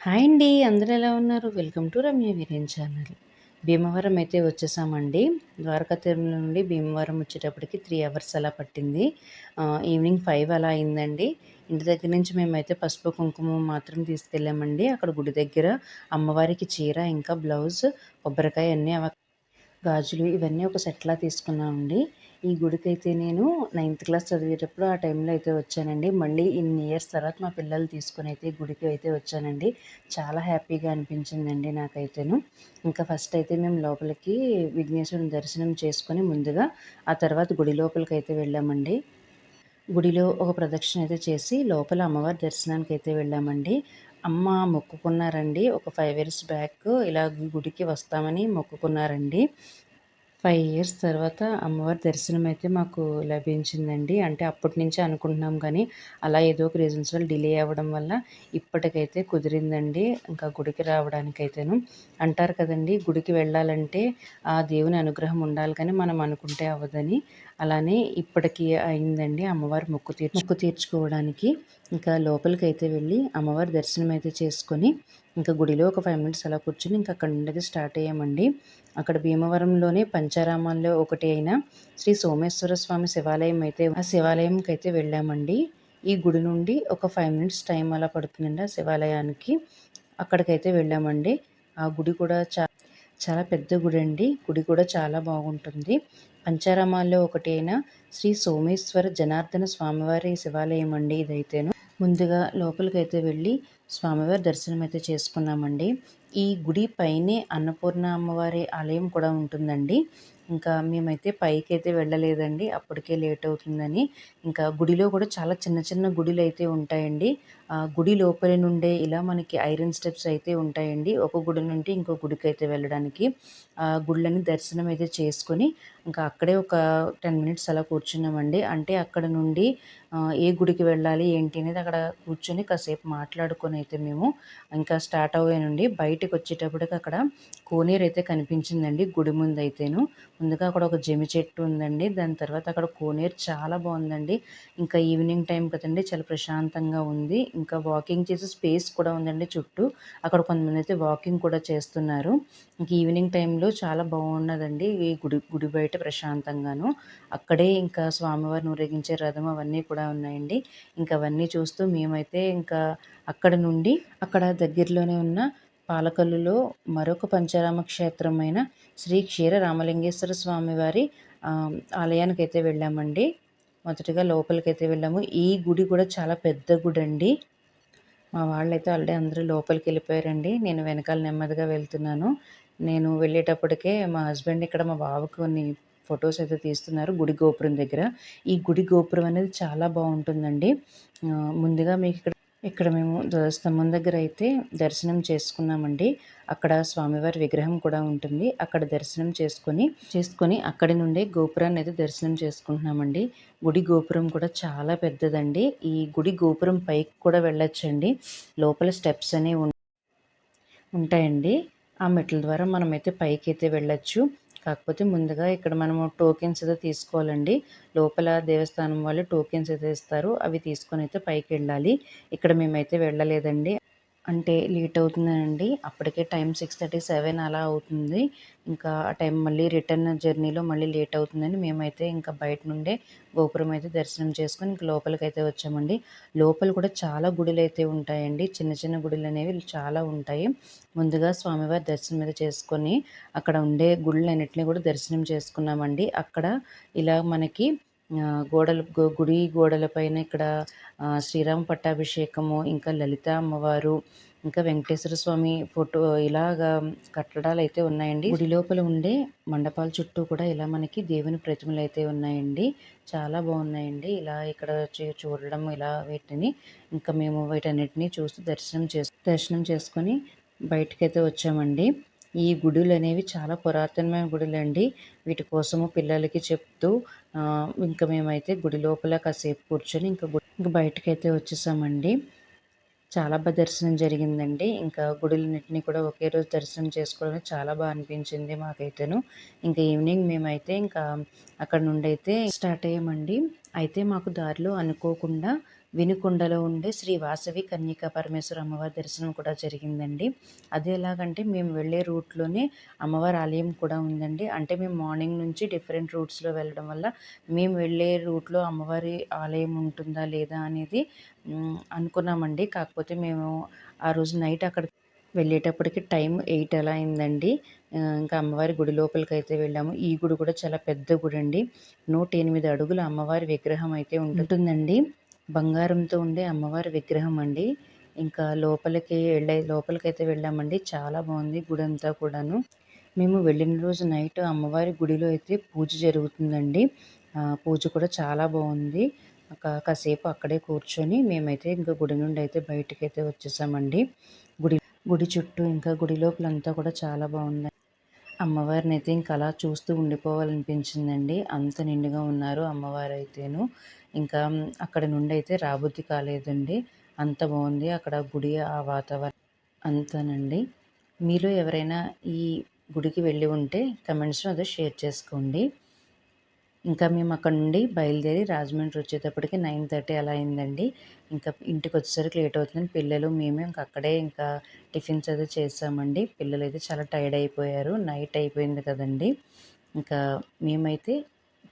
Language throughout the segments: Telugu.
హాయ్ అండి అందరూ ఎలా ఉన్నారు? Welcome to Ramya Veeren channel. Bhimavaram అయితే వచ్చేసామండి. ద్వారకా తిరుమల నుండి భీమవరం వచ్చేటప్పటికి త్రీ అవర్స్ అలా పట్టింది. ఈవినింగ్ ఫైవ్ అలా అయిందండి. ఇంటి దగ్గర నుంచి మేమైతే పసుపు కుంకుమ మాత్రం తీసుకెళ్ళామండి. అక్కడ గుడి దగ్గర అమ్మవారికి చీర ఇంకా బ్లౌజ్ కొబ్బరికాయ అన్నీ గాజులు ఇవన్నీ ఒక సెట్లా తీసుకున్నామండి. ఈ గుడికైతే నేను నైన్త్ క్లాస్ చదివేటప్పుడు ఆ టైంలో అయితే వచ్చానండి. మళ్ళీ ఇన్ని ఇయర్స్ తర్వాత మా పిల్లలు తీసుకొని అయితే గుడికి అయితే వచ్చానండి. చాలా హ్యాపీగా అనిపించిందండి నాకైతేను. ఇంకా ఫస్ట్ అయితే మేము లోపలికి విఘ్నేశ్వరుని దర్శనం చేసుకొని ముందుగా ఆ తర్వాత గుడి లోపలికి అయితే వెళ్ళామండి. గుడిలో ఒక ప్రదక్షిణ అయితే చేసి లోపల అమ్మవారి దర్శనానికి అయితే వెళ్ళామండి. అమ్మ మొక్కుకున్నారండి. ఒక ఫైవ్ ఇయర్స్ బ్యాక్ ఇలా గుడికి వస్తామని మొక్కుకున్నారండి. ఫైవ్ ఇయర్స్ తర్వాత అమ్మవారి దర్శనం అయితే మాకు లభించిందండి. అంటే అప్పటి నుంచి అనుకుంటున్నాం కానీ అలా ఏదో ఒక రీజన్స్ వల్ల డిలే అవ్వడం వల్ల ఇప్పటికైతే కుదిరిందండి. ఇంకా గుడికి రావడానికైతేను. అంటారు కదండి గుడికి వెళ్ళాలంటే ఆ దేవుని అనుగ్రహం ఉండాలి కానీ మనం అనుకుంటే అవ్వదని. అలానే ఇప్పటికి అయిందండి అమ్మవారి మొక్కు తీర్చు మొక్కు తీర్చుకోవడానికి. ఇంకా లోపలికి అయితే వెళ్ళి అమ్మవారి దర్శనం అయితే చేసుకొని ఇంకా గుడిలో ఒక ఫైవ్ మినిట్స్ అలా కూర్చుని ఇంకా అక్కడ నుండి స్టార్ట్ అయ్యామండి. అక్కడ భీమవరంలోనే పంచారామాల్లో ఒకటి అయిన శ్రీ సోమేశ్వర స్వామి శివాలయం అయితే ఆ శివాలయంకి అయితే వెళ్ళామండి. ఈ గుడి నుండి ఒక ఫైవ్ మినిట్స్ టైం అలా పడుతుందండి ఆ శివాలయానికి. అక్కడికైతే వెళ్ళామండి. ఆ గుడి కూడా చా చాలా పెద్ద గుడి అండి. గుడి కూడా చాలా బాగుంటుంది. పంచారామాల్లో ఒకటి అయిన శ్రీ సోమేశ్వర జనార్దన స్వామివారి శివాలయం అండి ఇదైతేను. ముందుగా లోపలికైతే వెళ్ళి స్వామివారి దర్శనం అయితే చేసుకున్నామండి. ఈ గుడి పైనే అన్నపూర్ణ అమ్మవారి ఆలయం కూడా ఉంటుందండి. ఇంకా మేమైతే పైకి అయితే వెళ్ళలేదండి. అప్పటికే లేట్ అవుతుందని. ఇంకా గుడిలో కూడా చాలా చిన్న చిన్న గుడిలు అయితే ఉంటాయండి. గుడి లోపలి నుండే ఇలా మనకి ఐరన్ స్టెప్స్ అయితే ఉంటాయండి. ఒక గుడి నుండి ఇంకో గుడికి అయితే వెళ్ళడానికి ఆ గుళ్ళని దర్శనం అయితే చేసుకొని ఇంకా అక్కడే ఒక టెన్ మినిట్స్ అలా కూర్చున్నామండి. అంటే అక్కడ నుండి ఏ గుడికి వెళ్ళాలి ఏంటి అనేది అక్కడ కూర్చొని కాసేపు మాట్లాడుకొని అయితే మేము ఇంకా స్టార్ట్ అవ్వానండి. బయటకు వచ్చేటప్పటికి అక్కడ కోనేరు అయితే కనిపించిందండి గుడి ముందు అయితేను ముందుగా అక్కడ ఒక జమి చెట్టు ఉందండి. దాని తర్వాత అక్కడ కోనేరు చాలా బాగుందండి. ఇంకా ఈవినింగ్ టైం కదండి చాలా ప్రశాంతంగా ఉంది. ఇంకా వాకింగ్ చేసే స్పేస్ కూడా ఉందండి చుట్టూ. అక్కడ కొంతమంది అయితే వాకింగ్ కూడా చేస్తున్నారు. ఇంక ఈవినింగ్ టైంలో చాలా బాగున్నదండి. ఈ గుడి గుడి బయట ప్రశాంతంగాను. అక్కడే ఇంకా స్వామివారిని ఊరేగించే రథం అవన్నీ కూడా ఉన్నాయండి. ఇంకా అవన్నీ చూస్తూ మేమైతే ఇంకా అక్కడ నుండి అక్కడ దగ్గరలోనే ఉన్న పాలకల్లులో మరొక పంచారామ క్షేత్రమైన శ్రీ క్షీర రామలింగేశ్వర స్వామివారి ఆలయానికి అయితే వెళ్ళామండి. మొదటిగా లోపలికైతే వెళ్ళాము. ఈ గుడి కూడా చాలా పెద్ద గుడి అండి మా వాళ్ళైతే ఆల్రెడీ అందరూ లోపలికి వెళ్ళిపోయారండి. నేను వెనకాల నెమ్మదిగా వెళ్తున్నాను. నేను వెళ్ళేటప్పటికే మా హస్బెండ్ ఇక్కడ మా బాబుకి కొన్ని ఫొటోస్ అయితే తీస్తున్నారు గుడి గోపురం దగ్గర. ఈ గుడి గోపురం అనేది చాలా బాగుంటుందండి. ముందుగా మీకు ఇక్కడ ఇక్కడ మేము ధ్వజస్తంభం దగ్గర అయితే దర్శనం చేసుకున్నామండి. అక్కడ స్వామివారి విగ్రహం కూడా ఉంటుంది. అక్కడ దర్శనం చేసుకొని చేసుకొని అక్కడి నుండే గోపురాన్ని అయితే దర్శనం చేసుకుంటున్నామండి. గుడి గోపురం కూడా చాలా పెద్దదండి. ఈ గుడి గోపురం పైకి కూడా వెళ్ళొచ్చండి. లోపల స్టెప్స్ అనేవి ఉంటాయండి. ఆ మెట్ల ద్వారా మనమైతే పైకి అయితే వెళ్ళొచ్చు. కాకపోతే ముందుగా ఇక్కడ మనము టోకెన్స్ అయితే తీసుకోవాలండి. లోపల దేవస్థానం వాళ్ళు టోకెన్స్ అయితే ఇస్తారు. అవి తీసుకొని అయితే పైకి వెళ్ళాలి. ఇక్కడ మేమైతే వెళ్ళలేదండి. అంటే లేట్ అవుతుందండి. అప్పటికే టైం సిక్స్ థర్టీ సెవెన్ అలా అవుతుంది. ఇంకా ఆ టైం మళ్ళీ రిటర్న్ జర్నీలో మళ్ళీ లేట్ అవుతుందని మేమైతే ఇంకా బయట నుండే గోపురం అయితే దర్శనం చేసుకొని ఇంక లోపలికి అయితే వచ్చామండి. లోపల కూడా చాలా గుడులు అయితే ఉంటాయండి. చిన్న చిన్న గుడులు అనేవి చాలా ఉంటాయి. ముందుగా స్వామివారి దర్శనం అయితే చేసుకొని అక్కడ ఉండే గుళ్ళన్నింటినీ కూడా దర్శనం చేసుకున్నామండి. అక్కడ ఇలా మనకి గోడలు గుడి గోడల పైన ఇక్కడ శ్రీరామ పట్టాభిషేకము ఇంకా లలిత అమ్మవారు ఇంకా వెంకటేశ్వర స్వామి ఫోటో ఇలాగా కట్టడాలు అయితే ఉన్నాయండి. గుడి లోపల ఉండే మండపాల చుట్టూ కూడా ఇలా మనకి దేవుని ప్రతిమలు అయితే ఉన్నాయండి. చాలా బాగున్నాయండి. ఇలా ఇక్కడ చూడడం ఇలా వీటిని ఇంకా మేము వీటన్నిటిని చూస్తూ దర్శనం చేసు దర్శనం చేసుకొని బయటకైతే వచ్చామండి. ఈ గుడులు అనేవి చాలా పురాతనమైన గుడులు అండి వీటి కోసము పిల్లలకి చెప్తూ ఇంకా మేమైతే గుడి లోపల కాసేపు కూర్చొని ఇంకా ఇంకా బయటకైతే వచ్చేసామండి. చాలా బాగా దర్శనం జరిగిందండి. ఇంకా గుడులన్నింటినీ కూడా ఒకే రోజు దర్శనం చేసుకోవడం చాలా బాగా అనిపించింది మాకైతేను. ఇంకా ఈవినింగ్ మేమైతే ఇంకా అక్కడ నుండి అయితే స్టార్ట్ అయ్యామండి. అయితే మాకు దారిలో అనుకోకుండా వినుకొండలో ఉండే శ్రీ వాసవి కన్యకా పరమేశ్వర అమ్మవారి దర్శనం కూడా జరిగిందండి. అది ఎలాగంటే మేము వెళ్ళే రూట్లోనే అమ్మవారి ఆలయం కూడా ఉందండి. అంటే మేము మార్నింగ్ నుంచి డిఫరెంట్ రూట్స్లో వెళ్ళడం వల్ల మేము వెళ్ళే రూట్లో అమ్మవారి ఆలయం ఉంటుందా లేదా అనేది అనుకున్నామండి. కాకపోతే మేము ఆ రోజు నైట్ అక్కడ వెళ్ళేటప్పటికి టైం ఎయిట్ అలా అయిందండి. ఇంకా అమ్మవారి గుడి లోపలికి అయితే వెళ్ళాము. ఈ గుడి కూడా చాలా పెద్ద గుడి అండి నూట ఎనిమిది అడుగుల అమ్మవారి విగ్రహం అయితే ఉంటుందండి. బంగారంతో ఉండే అమ్మవారి విగ్రహం అండి. ఇంకా లోపలికి వెళ్ళే లోపలికైతే వెళ్ళామండి. చాలా బాగుంది గుడి అంతా కూడాను. మేము వెళ్ళిన రోజు నైట్ అమ్మవారి గుడిలో అయితే పూజ జరుగుతుందండి. పూజ కూడా చాలా బాగుంది. ఒక కాసేపు అక్కడే కూర్చొని మేమైతే ఇంకా గుడి నుండి అయితే బయటకైతే అయితే వచ్చేసామండి. గుడి గుడి చుట్టూ ఇంకా గుడి లోపలంతా కూడా చాలా బాగుంది అమ్మవారిని అయితే ఇంకా అలా చూస్తూ ఉండిపోవాలనిపించిందండి. అంత నిండుగా ఉన్నారు అమ్మవారు అయితేను ఇంకా అక్కడ నుండి అయితే రాబుద్ది కాలేదండి. అంత బాగుంది అక్కడ గుడి ఆ వాతావరణం అంతానండి. మీలో ఎవరైనా ఈ గుడికి వెళ్ళి ఉంటే కమెంట్స్లో అదే షేర్ చేసుకోండి. ఇంకా మేము అక్కడ నుండి బయలుదేరి రాజమండ్రి వచ్చేటప్పటికి నైన్ థర్టీ అలా అయిందండి. ఇంకా ఇంటికి వచ్చేసరికి లేట్ అవుతుందని పిల్లలు మేమే ఇంకా అక్కడే ఇంకా టిఫిన్స్ అయితే చేసామండి. పిల్లలు అయితే చాలా టైర్డ్ అయిపోయారు. నైట్ అయిపోయింది కదండి. ఇంకా మేమైతే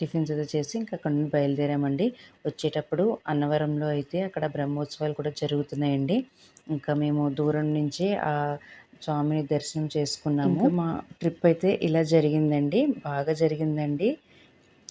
టిఫిన్స్ అయితే చేసి ఇంకా అక్కడ నుండి బయలుదేరామండి. వచ్చేటప్పుడు అన్నవరంలో అయితే అక్కడ బ్రహ్మోత్సవాలు కూడా జరుగుతున్నాయండి. ఇంకా మేము దూరం నుంచి ఆ స్వామిని దర్శనం చేసుకున్నాము. మా ట్రిప్ అయితే ఇలా జరిగిందండి. బాగా జరిగిందండి.